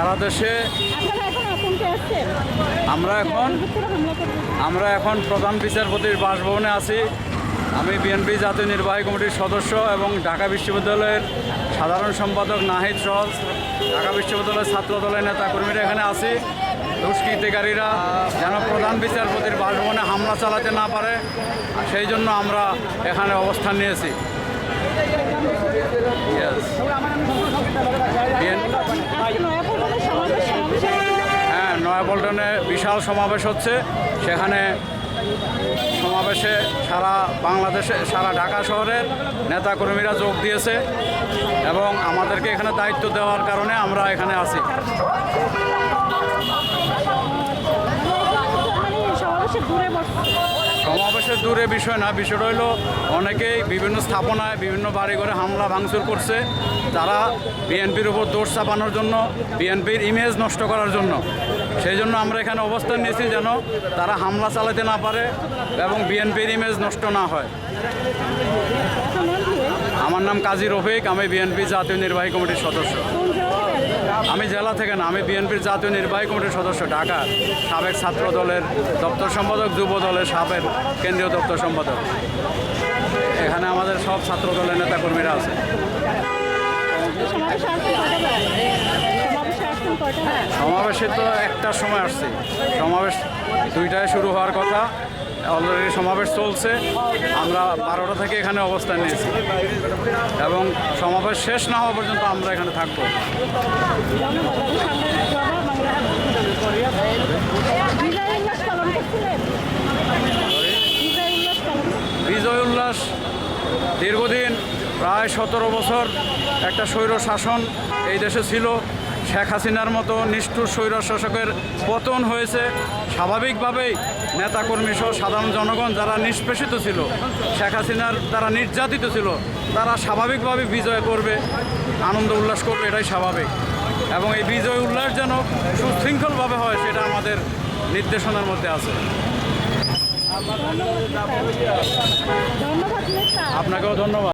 সারা দেশে আমরা এখন আমরা এখন প্রধান বিচারপতির বাসভবনে আছি। আমি বিএনপি জাতীয় নির্বাহী কমিটির সদস্য এবং ঢাকা বিশ্ববিদ্যালয়ের সাধারণ সম্পাদক নাহিদ সহ ঢাকা বিশ্ববিদ্যালয়ের ছাত্র দলের নেতাকর্মীরা এখানে আছি। দুষ্কৃতিকারীরা যেন প্রধান বিচারপতির বাসভবনে হামলা চালাতে না পারে, সেই জন্য আমরা এখানে অবস্থান নিয়েছি Yes. BN- আজকে নয়াপল্টনে সমাবেশ সমাবেশে হ্যাঁ নয়াপল্টনে বিশাল সমাবেশ হচ্ছে। সেখানে সমাবেশে সারা বাংলাদেশে, সারা ঢাকা শহরের নেতাকর্মীরা যোগ দিয়েছে এবং আমাদেরকে এখানে দায়িত্ব দেওয়ার কারণে আমরা এখানে আছি। সমাবেশের দূরে বিষয় না, বিষয়টা হলো অনেকেই বিভিন্ন স্থাপনায়, বিভিন্ন বাড়িঘরে হামলা, ভাঙচুর করছে। তারা বিএনপির উপর দোষ চাপানোর জন্য, বিএনপির ইমেজ নষ্ট করার জন্য। সেই জন্য আমরা এখানে অবস্থান নিয়েছি যেন তারা হামলা চালাতে না পারে এবং বিএনপির ইমেজ নষ্ট না হয়। আমার নাম কাজী রফিক, আমি বিএনপি জাতীয় নির্বাহী কমিটির সদস্য। আমি জেলা থেকে না, আমি বিএনপির জাতীয় নির্বাহী কমিটির সদস্য, ঢাকা সাবেক ছাত্র দলের দপ্তর সম্পাদক, যুব দলের সাবেক কেন্দ্রীয় দপ্তর সম্পাদক। এখানে আমাদের সব ছাত্র দলের নেতাকর্মীরা আছে। সমাবেশে তো একটার সময় আসছে। সমাবেশ দুইটায় শুরু হওয়ার কথা। অলরেডি সমাবেশ চলছে। আমরা বারোটা থেকে এখানে অবস্থান নিয়েছি। এবং সমাবেশ শেষ না হওয়া পর্যন্ত আমরা এখানে থাকব। বিজয় উল্লাস দীর্ঘদিন, প্রায় সতেরো বছর একটা স্বৈর শাসন এই দেশে ছিল। শেখ হাসিনার মতো নিষ্ঠুর স্বৈর শাসকের পতন হয়েছে। স্বাভাবিকভাবেই নেতাকর্মী সহ সাধারণ জনগণ যারা নিষ্পেষিত ছিল শেখ হাসিনার দ্বারা নির্যাতিত ছিল তারা স্বাভাবিকভাবে বিজয় করবে আনন্দ উল্লাস করবে এটাই স্বাভাবিক। এবং এই বিজয় উল্লাস যেন সুশৃঙ্খলভাবে হয় সেটা আমাদের নির্দেশনার মধ্যে আছে। আপনাকেও ধন্যবাদ।